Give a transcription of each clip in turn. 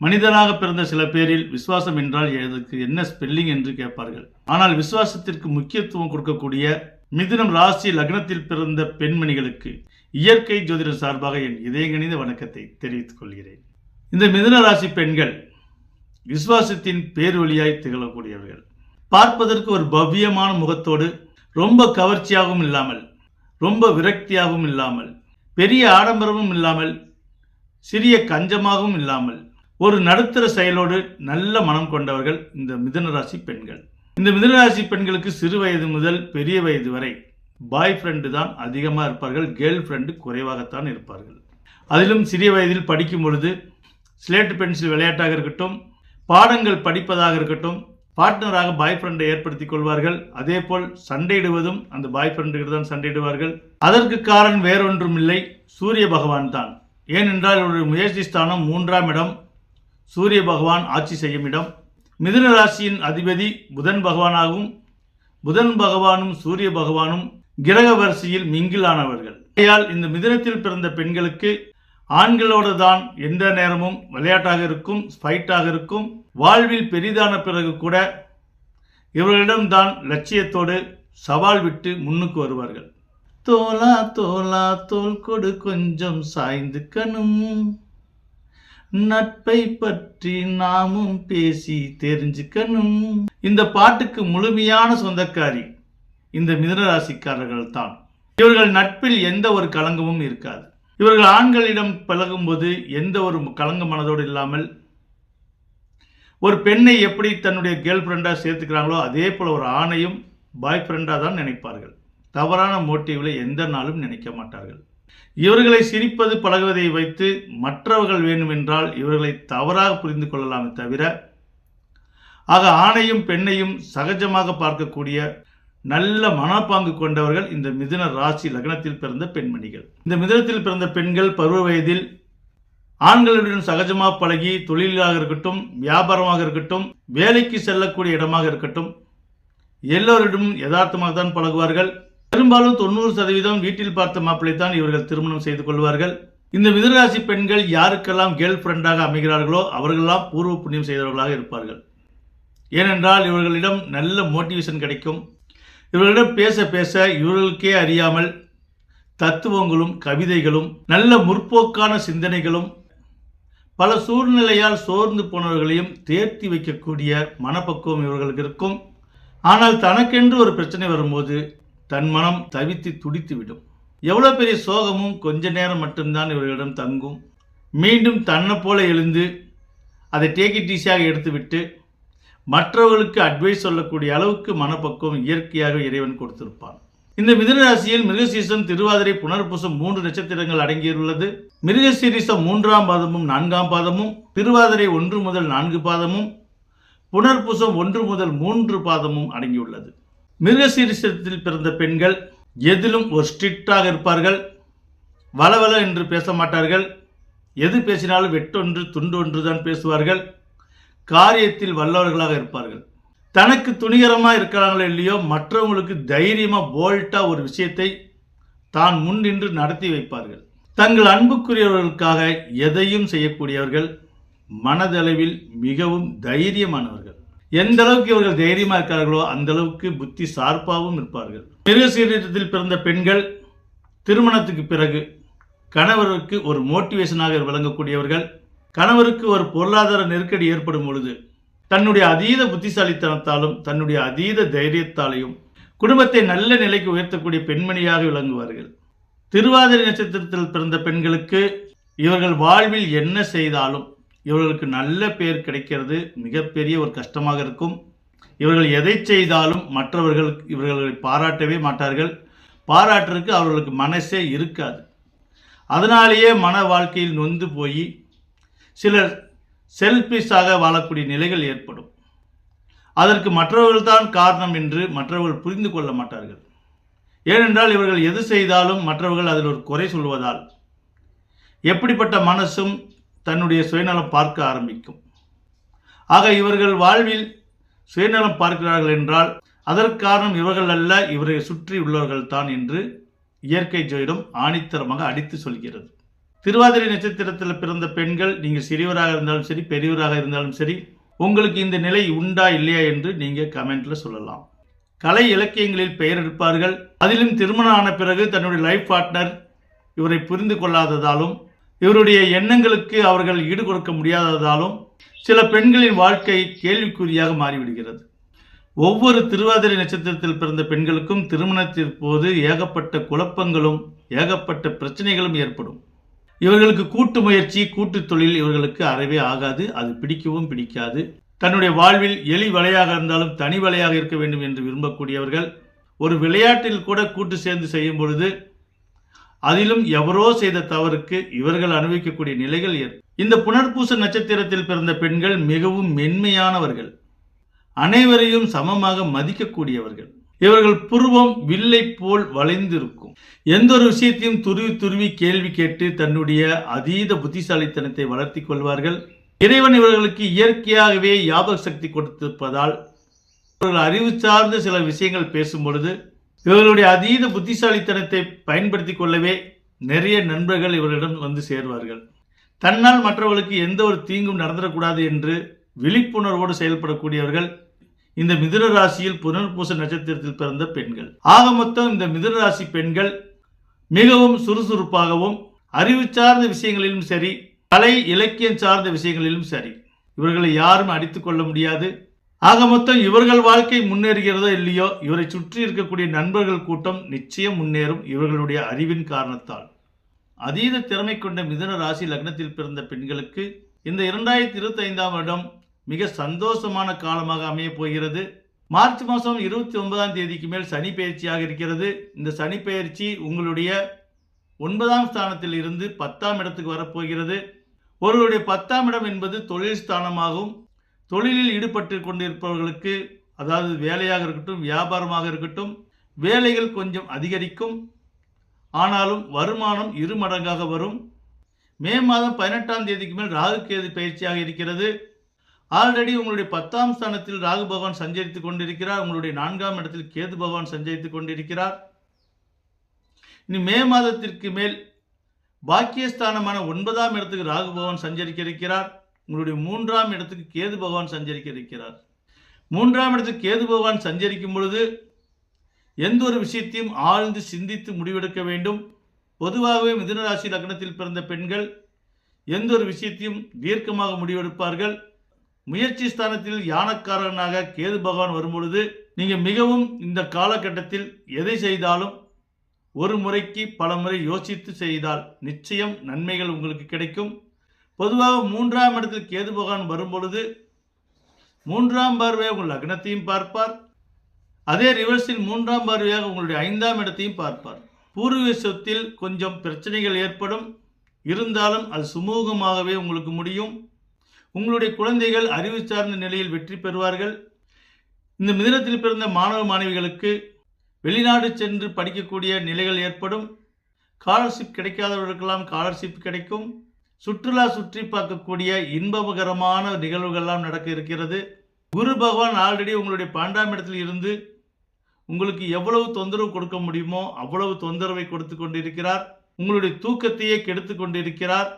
மனிதனாக பிறந்த சில பேரில் விசுவாசம் என்றால் எதற்கு என்ன ஸ்பெல்லிங் என்று கேட்பார்கள். ஆனால் விசுவாசத்திற்கு முக்கியத்துவம் கொடுக்கக்கூடிய மிதுனம் ராசி லக்னத்தில் பிறந்த பெண்மணிகளுக்கு இயற்கை ஜோதிடம் சார்பாக என் இதயங்கணித வணக்கத்தை தெரிவித்துக் கொள்கிறேன். இந்த மிதுன ராசி பெண்கள் விசுவாசத்தின் பேரொழியாய் திகழக்கூடியவர்கள். பார்ப்பதற்கு ஒரு பவ்யமான முகத்தோடு ரொம்ப கவர்ச்சியாகவும் இல்லாமல் ரொம்ப விரக்தியாகவும் இல்லாமல் பெரிய ஆடம்பரமும் இல்லாமல் சிறிய கஞ்சமாகவும் இல்லாமல் ஒரு நடுத்தர செயலோடு நல்ல மனம் கொண்டவர்கள் இந்த மிதனராசி பெண்கள். இந்த மிதனராசி பெண்களுக்கு சிறு வயது முதல் பெரிய வயது வரை பாய் ஃப்ரெண்டு தான் அதிகமாக இருப்பார்கள் கேர்ள் ஃப்ரெண்டு குறைவாகத்தான் இருப்பார்கள். அதிலும் சிறிய வயதில் படிக்கும் பொழுது ஸ்லேட் பென்சில் விளையாட்டாக இருக்கட்டும் பாடங்கள் படிப்பதாக இருக்கட்டும் பார்ட்னராக பாய் ஃப்ரெண்டை ஏற்படுத்திக் கொள்வார்கள். அதே போல் சண்டையிடுவதும் அந்த பாய் ஃப்ரெண்டுகிட்ட தான் சண்டையிடுவார்கள். அதற்கு காரணம் வேறொன்றும் இல்லை சூரிய பகவான் தான். ஏனென்றால் ஒரு முயற்சி ஸ்தானம் மூன்றாம் இடம் சூரிய பகவான் ஆட்சி செய்யும் இடம். மிதுன ராசியின் அதிபதி புதன் பகவானாகவும் புதன் பகவானும் சூரிய பகவானும் கிரக வரிசையில் மிங்கிலானவர்கள். ஆகையால் இந்த மிதுனத்தில் பிறந்த பெண்களுக்கு ஆண்களோடு தான் எந்த நேரமும் விளையாட்டாக இருக்கும் ஸ்பைட்டாக இருக்கும். வாழ்வில் பெரிதான பிறகு கூட இவர்களிடம்தான் லட்சியத்தோடு சவால் விட்டு முன்னுக்கு வருவார்கள். தோலா தோலா தோல் கொடு கொஞ்சம் சாய்ந்துக்கணும் நட்பை பற்றி நாமும் பேசி தெரிஞ்சுக்கணும். இந்த பாட்டுக்கு முழுமையான சொந்தக்காரி இந்த மிதனராசிக்காரர்கள் தான் இவர்கள் நட்பில் எந்த ஒரு களங்கமும் இருக்காது. இவர்கள் ஆண்களிடம் பழகும்போது எந்த ஒரு கலங்க மனதோடு இல்லாமல் ஒரு பெண்ணை எப்படி தன்னுடைய கேர்ள் ஃப்ரெண்டாக சேர்த்துக்கிறாங்களோ அதே போல் ஒரு ஆணையும் பாய் ஃப்ரெண்டாக தான் நினைப்பார்கள். தவறான மோட்டிவில் எந்த நாளும் நினைக்க மாட்டார்கள். இவர்களை சிரிப்பது பழகுவதை வைத்து மற்றவர்கள் வேண்டுமென்றால் இவர்களை தவறாக புரிந்து கொள்ளலாமே தவிர ஆக ஆணையும் பெண்ணையும் சகஜமாக பார்க்கக்கூடிய நல்ல மனப்பாங்கு கொண்டவர்கள் இந்த மிதுன ராசி லக்னத்தில் பிறந்த பெண்மணிகள். இந்த மிதுனத்தில் பிறந்த பெண்கள் பருவ வயதில் ஆண்களுடன் சகஜமாக பழகி தொழிலாக இருக்கட்டும் வியாபாரமாக இருக்கட்டும் வேலைக்கு செல்லக்கூடிய இடமாக இருக்கட்டும் எல்லோரிடமும் யதார்த்தமாக தான் பழகுவார்கள். பெரும்பாலும் தொண்ணூறு சதவீதம் வீட்டில் பார்த்த மாப்பிள்ளை தான் இவர்கள் திருமணம் செய்து கொள்வார்கள். இந்த மிதராசி பெண்கள் யாருக்கெல்லாம் கேர்ள் ஃப்ரெண்டாக அமைகிறார்களோ அவர்களெல்லாம் பூர்வ புண்ணியம் செய்தவர்களாக இருப்பார்கள். ஏனென்றால் இவர்களிடம் நல்ல மோட்டிவேஷன் கிடைக்கும். இவர்களிடம் பேச பேச இவர்களுக்கே அறியாமல் தத்துவங்களும் கவிதைகளும் நல்ல முற்போக்கான சிந்தனைகளும் பல சூழ்நிலையால் சோர்ந்து போனவர்களையும் தேர்த்தி வைக்கக்கூடிய மனப்பக்குவம் இவர்களுக்கு இருக்கும். ஆனால் தனக்கென்று ஒரு பிரச்சனை வரும்போது தன் மனம் தவித்து துடித்துவிடும். எவ்வளோ பெரிய சோகமும் கொஞ்ச நேரம் மட்டும்தான் இவர்களிடம் தங்கும். மீண்டும் தன்னை போல எழுந்து அதை டேக்கி ஈஸியாக எடுத்துவிட்டு மற்றவர்களுக்கு அட்வைஸ் சொல்லக்கூடிய அளவுக்கு மனப்பக்குவம் இயற்கையாக இறைவன் கொடுத்திருப்பான். இந்த மிதனராசியில் மிருகசீசம் திருவாதிரை புனர்பூசம் மூன்று நட்சத்திரங்கள் அடங்கியுள்ளது. மிருகசீரிசம் மூன்றாம் பாதமும் நான்காம் பாதமும் திருவாதிரை ஒன்று முதல் நான்கு பாதமும் புனர்பூசம் ஒன்று முதல் மூன்று பாதமும் அடங்கியுள்ளது. மிருகசீரிசத்தில் பிறந்த பெண்கள் எதிலும் ஒரு ஸ்ட்ரிக்டாக இருப்பார்கள். வளவள என்று பேச மாட்டார்கள் எது பேசினாலும் வெட்டொன்று துண்டொன்று தான் பேசுவார்கள். காரியத்தில் வல்லவர்களாக இருப்பார்கள். தனக்கு துணிகரமாக இருக்கிறாங்களோ இல்லையோ மற்றவங்களுக்கு தைரியமாக போல்ட்டாக ஒரு விஷயத்தை தான் முன் நின்று நடத்தி வைப்பார்கள். தங்கள் அன்புக்குரியவர்களுக்காக எதையும் செய்யக்கூடியவர்கள் மனதளவில் மிகவும் தைரியமானவர்கள். எந்த அளவுக்கு இவர்கள் தைரியமாக இருக்கிறார்களோ அந்த அளவுக்கு புத்தி சார்பாகவும் இருப்பார்கள். மிருகசீரத்தில் பிறந்த பெண்கள் திருமணத்துக்கு பிறகு கணவருக்கு ஒரு மோட்டிவேஷனாக விளங்கக்கூடியவர்கள் கணவருக்கு ஒரு பொருளாதார நெருக்கடி ஏற்படும் பொழுது தன்னுடைய அதீத புத்திசாலித்தனத்தாலும் தன்னுடைய அதீத தைரியத்தாலையும் குடும்பத்தை நல்ல நிலைக்கு உயர்த்தக்கூடிய பெண்மணியாக விளங்குவார்கள். திருவாதிரை நட்சத்திரத்தில் பிறந்த பெண்களுக்கு இவர்கள் வாழ்வில் என்ன செய்தாலும் இவர்களுக்கு நல்ல பேர் கிடைக்கிறது மிகப்பெரிய ஒரு கஷ்டமாக இருக்கும். இவர்கள் எதை செய்தாலும் மற்றவர்கள் இவர்களை பாராட்டவே மாட்டார்கள். பாராட்டுறதுக்கு அவர்களுக்கு மனசே இருக்காது. அதனாலேயே மன வாழ்க்கையில் நொந்து போய் சிலர் செல்ஃபிஷாக வாழக்கூடிய நிலைகள் ஏற்படும். அதற்கு மற்றவர்கள்தான் காரணம் என்று மற்றவர்கள் புரிந்து கொள்ள மாட்டார்கள். ஏனென்றால் இவர்கள் எது செய்தாலும் மற்றவர்கள் அதில் ஒரு குறை சொல்வதால். எப்படிப்பட்ட மனசும் தன்னுடைய சுயநலம் பார்க்க ஆரம்பிக்கும். ஆக இவர்கள் வாழ்வில் சுயநலம் பார்க்கிறார்கள் என்றால் அதற்காரணம் இவர்கள் அல்ல இவரை சுற்றி உள்ளவர்கள் தான் என்று இயற்கை ஜோதிடம் ஆணித்தரமாக அடித்து சொல்கிறது. திருவாதிரை நட்சத்திரத்தில் பிறந்த பெண்கள் நீங்கள் சிறியவராக இருந்தாலும் சரி பெரியவராக இருந்தாலும் சரி உங்களுக்கு இந்த நிலை உண்டா இல்லையா என்று நீங்கள் கமெண்ட்ல சொல்லலாம். கலை இலக்கியங்களில் பெயர் எடுப்பார்கள். அதிலும் திருமணம் ஆன பிறகு தன்னுடைய லைஃப் பார்ட்னர் இவரை புரிந்து கொள்ளாததாலும் இவருடைய எண்ணங்களுக்கு அவர்கள் ஈடு கொடுக்க முடியாததாலும் சில பெண்களின் வாழ்க்கை கேள்விக்குறியாக மாறிவிடுகிறது. ஒவ்வொரு திருவாதிரை நட்சத்திரத்தில் பிறந்த பெண்களுக்கும் திருமணத்தின் போது ஏகப்பட்ட குழப்பங்களும் ஏகப்பட்ட பிரச்சனைகளும் ஏற்படும். இவர்களுக்கு கூட்டு முயற்சி கூட்டு தொழில் இவர்களுக்கு அறவே ஆகாது அது பிடிக்கவும் பிடிக்காது. தன்னுடைய வாழ்வில் எலி வலையாக இருந்தாலும் தனி வலையாக இருக்க வேண்டும் என்று விரும்பக்கூடியவர்கள் ஒரு விளையாட்டில் கூட கூட்டு சேர்ந்து செய்யும் பொழுது அதிலும் எவரோ செய்த தவறுக்கு இவர்கள் அனுபவிக்கக்கூடிய நிலைகள் ஏற்படும் இந்த புனர்பூச நட்சத்திரத்தில் பிறந்த பெண்கள் மிகவும் மென்மையானவர்கள். அனைவரையும் சமமாக மதிக்கக்கூடியவர்கள். இவர்கள் புருவம் வில்லை போல் வளைந்திருக்கும். எந்த ஒரு விஷயத்தையும் துருவி துருவி கேள்வி கேட்டு தன்னுடைய அதீத புத்திசாலித்தனத்தை வளர்த்தி கொள்வார்கள். இறைவன் இவர்களுக்கு இயற்கையாகவே ஞாபக சக்தி கொடுத்திருப்பதால் இவர்கள் அறிவு சார்ந்த சில விஷயங்கள் பேசும் பொழுது இவர்களுடைய அதீத புத்திசாலித்தனத்தை பயன்படுத்தி கொள்ளவே நிறைய நண்பர்கள் இவர்களிடம் வந்து சேர்வார்கள். தன்னால் மற்றவர்களுக்கு எந்த ஒரு தீங்கும் நடந்துடக்கூடாது என்று விழிப்புணர்வோடு செயல்படக்கூடியவர்கள் இந்த மிதுன ராசியில் புனர்பூச நட்சத்திரத்தில் பிறந்த பெண்கள். ஆக மொத்தம் இந்த மிதுன ராசி பெண்கள் மிகவும் சுறுசுறுப்பாகவும் அறிவு சார்ந்த விஷயங்களிலும் சரி கலை இலக்கியம் சார்ந்த விஷயங்களிலும் சரி இவர்களை யாரும் அடித்துக்கொள்ள முடியாது. ஆக மொத்தம் இவர்கள் வாழ்க்கை முன்னேறுகிறதோ இல்லையோ இவரை சுற்றி இருக்கக்கூடிய நண்பர்கள் கூட்டம் நிச்சயம் முன்னேறும் இவர்களுடைய அறிவின் காரணத்தால். அதீத திறமை கொண்ட மிதன ராசி லக்னத்தில் பிறந்த பெண்களுக்கு இந்த இரண்டாயிரத்தி இருபத்தி ஐந்தாம் வருடம் மிக சந்தோஷமான காலமாக அமைய போகிறது. மார்ச் மாதம் இருபத்தி ஒன்பதாம் தேதிக்கு மேல் சனி பயிற்சியாக இருக்கிறது. இந்த சனி பயிற்சி உங்களுடைய ஒன்பதாம் ஸ்தானத்தில் இருந்து பத்தாம் இடத்துக்கு வரப்போகிறது ஒருவருடைய பத்தாம் இடம் என்பது தொழில் ஸ்தானமாகும். தொழிலில் ஈடுபட்டு கொண்டிருப்பவர்களுக்கு அதாவது வேலையாக இருக்கட்டும் வியாபாரமாக இருக்கட்டும் வேலைகள் கொஞ்சம் அதிகரிக்கும். ஆனாலும் வருமானம் இரு மடங்காக வரும். மே மாதம் பதினெட்டாம் தேதிக்கு மேல் ராகு கேது பயிற்சியாக இருக்கிறது. ஆல்ரெடி உங்களுடைய பத்தாம் ஸ்தானத்தில் ராகு பகவான் சஞ்சரித்துக் கொண்டிருக்கிறார். உங்களுடைய நான்காம் இடத்தில் கேது பகவான் சஞ்சரித்துக் கொண்டிருக்கிறார். இனி மே மாதத்திற்கு மேல் பாக்கியஸ்தானமான ஒன்பதாம் இடத்துக்கு ராகு பகவான் சஞ்சரிக்க இருக்கிறார். உங்களுடைய மூன்றாம் இடத்துக்கு கேது பகவான் சஞ்சரிக்க இருக்கிறார். மூன்றாம் இடத்துக்கு கேது பகவான் சஞ்சரிக்கும் பொழுது எந்த ஒரு விஷயத்தையும் ஆழ்ந்து சிந்தித்து முடிவெடுக்க வேண்டும். பொதுவாகவே மிதுனராசி லக்னத்தில் பிறந்த பெண்கள் எந்த ஒரு விஷயத்தையும் தீர்க்கமாக முடிவெடுப்பார்கள். முயற்சி ஸ்தானத்தில் யானக்காரனாக கேது பகவான் வரும்பொழுது நீங்கள் மிகவும் இந்த காலகட்டத்தில் எதை செய்தாலும் ஒரு முறைக்கு பல முறை யோசித்து செய்தால் நிச்சயம் நன்மைகள் உங்களுக்கு கிடைக்கும். பொதுவாக மூன்றாம் இடத்தில் கேது பகவான் வரும்பொழுது மூன்றாம் பார்வையாக உங்கள் லக்னத்தையும் பார்ப்பார். அதே ரிவர்ஸில் மூன்றாம் பார்வையாக உங்களுடைய ஐந்தாம் இடத்தையும் பார்ப்பார். பூர்வீக சொத்தில் கொஞ்சம் பிரச்சனைகள் ஏற்படும். இருந்தாலும் அது சுமூகமாகவே உங்களுக்கு முடியும். உங்களுடைய குழந்தைகள் அறிவு சார்ந்த நிலையில் வெற்றி பெறுவார்கள். இந்த மிதனத்தில் பிறந்த மாணவ மாணவிகளுக்கு வெளிநாடு சென்று படிக்கக்கூடிய நிலைகள் ஏற்படும். ஸ்காலர்ஷிப் கிடைக்காதவர்களுக்கெல்லாம் ஸ்காலர்ஷிப் கிடைக்கும். சுற்றுலா சுற்றி பார்க்கக்கூடிய இன்பகரமான நிகழ்வுகள்லாம் நடக்க இருக்கிறது. குரு பகவான் ஆல்ரெடி உங்களுடைய பன்னெண்டாம் இடத்தில் இருந்து உங்களுக்கு எவ்வளவு தொந்தரவு கொடுக்க முடியுமோ அவ்வளவு தொந்தரவை கொடுத்து கொண்டிருக்கிறார். உங்களுடைய தூக்கத்தையே கெடுத்து கொண்டிருக்கிறார்.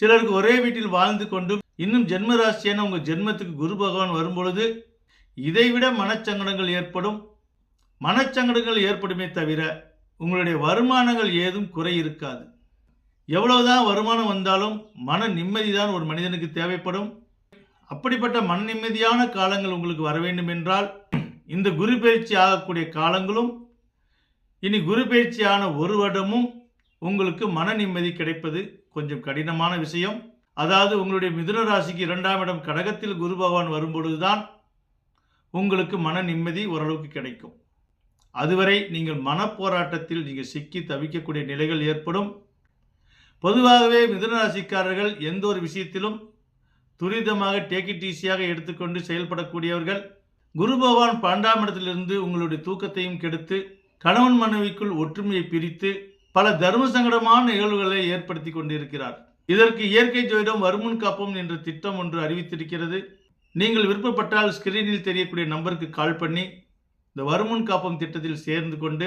சிலருக்கு ஒரே வீட்டில் வாழ்ந்து கொண்டும் இன்னும் ஜென்மராசியான உங்கள் ஜென்மத்துக்கு குரு பகவான் வரும்பொழுது இதைவிட மனச்சங்கடங்கள் ஏற்படும். மனச்சங்கடங்கள் ஏற்படுமே தவிர உங்களுடைய வருமானங்கள் ஏதும் குறை இருக்காது எவ்வளவுதான் வருமானம் வந்தாலும் மன நிம்மதி தான் ஒரு மனிதனுக்கு தேவைப்படும். அப்படிப்பட்ட மன நிம்மதியான காலங்கள் உங்களுக்கு வர வேண்டும் என்றால் இந்த குரு பயிற்சி ஆகக்கூடிய காலங்களும் இனி குரு பயிற்சியான ஒரு வருடமும் உங்களுக்கு மன நிம்மதி கிடைப்பது கொஞ்சம் கடினமான விஷயம். அதாவது உங்களுடைய மிதுன ராசிக்கு இரண்டாம் இடம் கடகத்தில் குரு பகவான் வரும்பொழுதுதான் உங்களுக்கு மன நிம்மதி ஓரளவுக்கு கிடைக்கும். அதுவரை நீங்கள் மனப்போராட்டத்தில் நீங்கள் சிக்கி தவிக்கக்கூடிய நிலைகள் ஏற்படும். பொதுவாகவே மிதுனராசிக்காரர்கள் எந்த ஒரு விஷயத்திலும் துரிதமாக டேக் இட் ஈஸியாக எடுத்துக்கொண்டு செயல்படக்கூடியவர்கள். குரு பகவான் பன்னெண்டாம் இடத்திலிருந்து உங்களுடைய தூக்கத்தையும் கெடுத்து கணவன் மனைவிக்குள் ஒற்றுமையை பிரித்து பல தர்ம சங்கடமான நிகழ்வுகளை ஏற்படுத்தி கொண்டிருக்கிறார். இதற்கு இயற்கை ஜோதிடம் வருமுன் காப்போம் என்ற திட்டம் ஒன்று அறிவித்திருக்கிறது. நீங்கள் விருப்பப்பட்டால் ஸ்கிரீனில் தெரியக்கூடிய நம்பருக்கு கால் பண்ணி இந்த வருமுன் காப்போம் திட்டத்தில் சேர்ந்து கொண்டு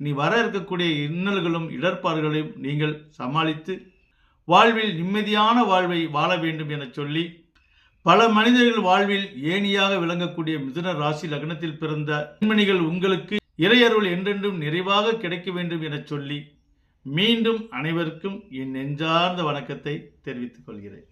நீ வர இருக்கக்கூடிய இன்னல்களும் இடர்பாடுகளையும் நீங்கள் சமாளித்து வாழ்வில் நிம்மதியான வாழ்வை வாழ வேண்டும் என சொல்லி பல மனிதர்கள் வாழ்வில் ஏணியாக விளங்கக்கூடிய மிதுன ராசி லக்னத்தில் பிறந்த பெண்மணிகள் உங்களுக்கு இறையருள் என்றென்றும் நிறைவாக கிடைக்க வேண்டும் என சொல்லி மீண்டும் அனைவருக்கும் என் நெஞ்சார்ந்த வணக்கத்தை தெரிவித்துக் கொள்கிறேன்.